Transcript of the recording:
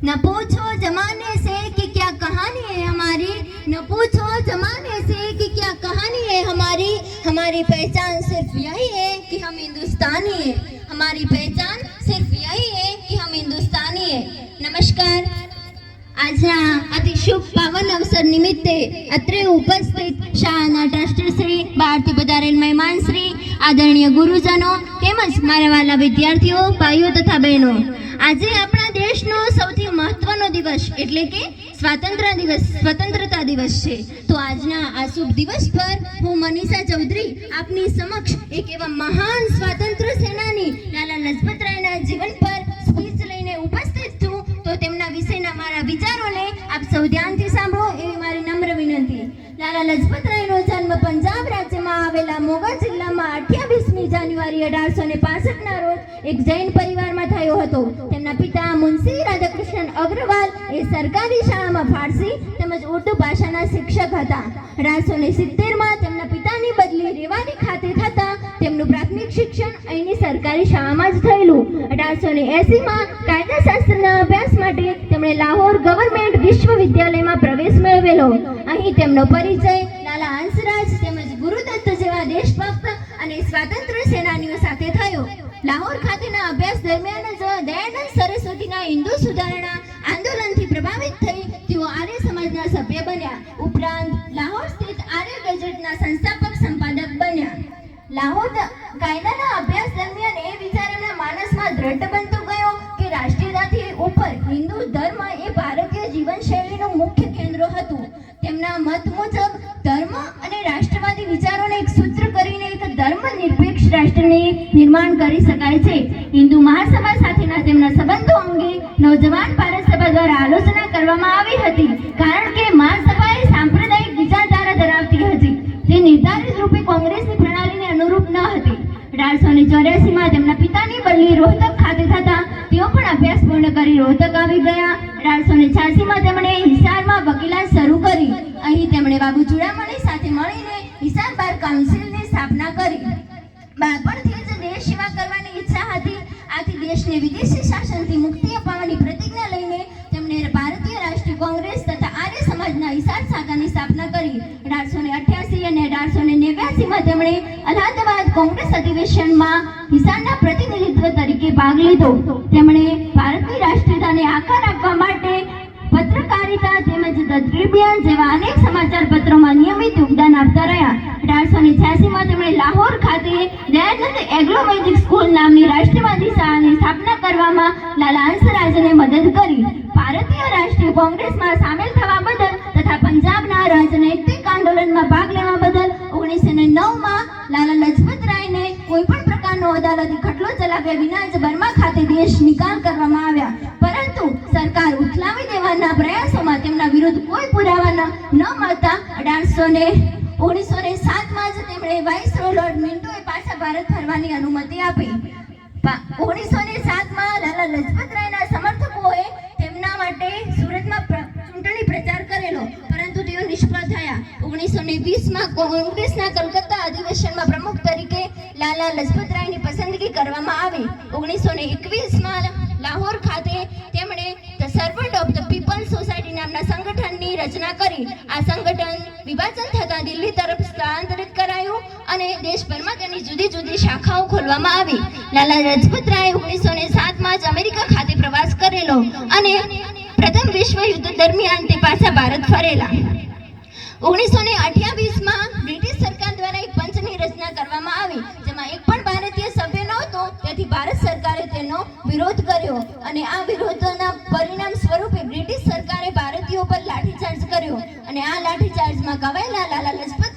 न पूछो जमाने से कि क्या कहानी है हमारी न पूछो जमाने से कि क्या कहानी है हमारी हमारी पहचान सिर्फ यही है कि हम हिंदुस्तानी है हमारी पहचान सिर्फ यही है कि हम हिंदुस्तानी है नमस्कार આજના અતિ શુભ પાવન અવસર નિમિત્તે અત્રે ઉપસ્થિત શાળાના ટ્રસ્ટશ્રી બહારથી પધારેલ મહેમાનશ્રી આદરણીય ગુરુજનો તેમજ મારા વાલા વિદ્યાર્થીઓ ભાઈઓ તથા બહેનો આજે આપણા દેશનો સૌથી મહત્વનો દિવસ એટલે કે સ્વાતંત્ર્ય દિવસ, સ્વતંત્રતા દિવસ છે. તો આજના આ શુભ દિવસ પર હું મનીષા ચૌધરી આપની સમક્ષ એક એવા મહાન સ્વાતંત્ર સેનાની લાલા લજપતરાયના જીવન પર સ્પીચ લઈને ઉપસ્થિત છું. તો તેમના વિશેના મારા વિચારોને આપ સૌ ધ્યાનથી સાંભળો એવી મારી નમ્ર વિનંતી. લાલા લજપતરાયનો જન્મ પંજાબ રાજ્યમાં આવેલા મોગા જિલ્લામાં જાન્યુઆરી અઢારસો ને પાસઠના રોજ એક જૈન પરિવારમાં થયો હતો. તેમના પિતા મુનશી રાધાકૃષ્ણન અગ્રવાલ એ સરકારી શાળામાં ફારસી તેમજ ઉર્દુ ભાષાના શિક્ષક હતા. અઢારસો ને સિત્તેરમાં તેમના પિતાની બદલી રેવાની ખાતે થતા તેમનું પ્રાથમિક શિક્ષણ અહીંની સરકારી શાળામાં જ થયેલું. અઢારસો ને એસીમાં કાયદાશાસ્ત્રના અભ્યાસ માટે તેમણે લાહોર ગવર્મેન્ટ વિશ્વવિદ્યાલયમાં પ્રવેશ મેળવેલો. અહીં તેમનો પરિચય લાલા હંસરાજ તેમજ ગુરુદત્ત જેવા દેશભક્ત અને સ્વાતંત્ર્ય સેનાનીઓ સાથે થયો. લાહોર ખાતેના અભ્યાસ દરમિયાન જ દયાનંદ સરસ્વતીના હિન્દુ સુધારણા આંદોલનથી પ્રભાવિત થઈ તેઓ આર્ય સમાજના સભ્ય બન્યા. ઉપરાંત, લાહોર સ્થિત આર્ય ગેજેટના સંસ્થાપક સંપાદક બન્યા. લાહોર કાયદાના અભ્યાસ દરમિયાન એ વિચાર એમના માનસમાં દ્રઢ બનતો ગયો કે રાષ્ટ્રીયતાથી ઉપર હિન્દુ ધર્મ એ ભારતીય જીવનશૈલીનું મુખ્ય કેન્દ્ર હતું. તેમના મત મુજબ નિર્માણ કરી શકાય છે. હિન્દુ મહાસભા સાથેના તેમના સંબંધો અંગે નવજવાન ભારત સભા દ્વારા આલોચના કરવામાં આવી હતી. કારણ કે મહાસભા એ સાંપ્રદાયિક વિચારધારા ધરાવતી હતી. જે નિર્ધારિત રૂપે કોંગ્રેસની પ્રણાલીને અનુરૂપ ન હતી. અઢારસો ને ચોર્યાસીમાં તેમના પિતાની બદલી રોહતક ખાતે થતા તેઓ પણ અભ્યાસ પૂર્ણ કરી રોહતક આવી ગયા. અઢારસો ને છ્યાસીમાં તેમણે હિસારમાં વકીલાત શરૂ કરી. અહીં તેમણે બાબુ ચુડામણી સાથે મળીને હિસાર બાર કાઉન્સિલની સ્થાપના કરી. બાળપણથી જ દેશ સેવા કરવાની ઈચ્છા હતી. આથી દેશને વિદેશી શાસનથી મુક્તિ અપાવવાની પ્રતિજ્ઞા લઈને તેમણે ભારતીય રાષ્ટ્રીય કોંગ્રેસ તથા આર્ય સમાજના હિસાર શાખાની સ્થાપના કરી. અઢારસો ને અઠ્યાસી અને અઢારસો ને નેવ્યાસીમાં તેમણે અલ્હાબાદ કોંગ્રેસ અધિવેશનમાં હિસારના પ્રતિનિધિત્વ તરીકે ભાગ લીધો. તેમણે ભારતની રાષ્ટ્રીયતાને આકાર આપવા માટે પત્રકારિતા તેમજ ધ જેવા અનેક સમાચાર પત્રોમાં નિયમિત યોગદાન છ્યાસીમાં તેમણે લાહોર ખાતે દયાનંદ એગ્રો સ્કૂલ નામની રાષ્ટ્રવાદી શાળાની સ્થાપના કરવામાં લાલા હંસરાજને મદદ કરી. ભારતીય રાષ્ટ્રીય કોંગ્રેસમાં સામેલ થવા બદલ તથા પંજાબના રાજનૈતિક આંદોલનમાં ભાગ લેવા બદલ ઓગણીસો ને નવમાં લાલા લજપત રાયને કોઈ પણ પ્રકારનો અદાલતી ખટલો ચલાવ્યા વિના જ બર્મા ખાતે દેશ નિકાલ કરવામાં આવ્યા. પરંતુ સરકાર ઉથલાવી દેવાના પ્રયાસોમાં તેમના વિરુદ્ધ કોઈ પુરાવા ન મળતા અઢારસો ને ઓગણીસો ને સાતમાં જ તેમણે વાઇસ લોર્ડ મિન્ટોએ પાછા ભારત ફરવાની અનુમતિ આપી. ઓગણીસો ને સાતમાં લાલા લજપત રાયના સમર્થકોએ તેમના માટે સુરતમાં ચૂંટણી પ્રચાર કરેલો, પરંતુ તેઓ નિષ્ફળ થયા. ઓગણીસો ને વીસમાં કોંગ્રેસના કલકત્તા અધિવેશનમાં પ્રમુખ તરીકે લાલા લજપત રાયની પસંદગી કરવામાં આવી. ઓગણીસો ને એકવીસમાં લાહોર ખાતે તેમણે the servant of the people society નામના સંગઠનની રચના કરી. આ સંગઠન વિભાજન થતાં દિલ્હી તરફ સ્થળાંતરિત કરાયું અને દેશભરમાં તેની જુદી જુદી શાખાઓ ખોલવામાં આવી. લાલા લજપત રાય ઓગણીસો ને સાતમાં જ અમેરિકા ખાતે પ્રવાસ કરેલો અને પ્રથમ વિશ્વ યુદ્ધ દરમિયાન તે પાછા ભારત ફરેલા. ઓગણીસો ને અઠ્યાવીસમાં બ્રિટિશ સરકાર દ્વારા એક પંચની રચના કરવામાં આવી, જેમાં એક પણ ભારતીય સભ્ય નહોતો. તેથી ભારત સરકારે તેનો વિરોધ કર્યો અને આ વિરોધના પરિણામ સ્વરૂપે બ્રિટિશ સરકારે અને આ લાઠીચાર્જમાં કવાયેલા લાલા લજપત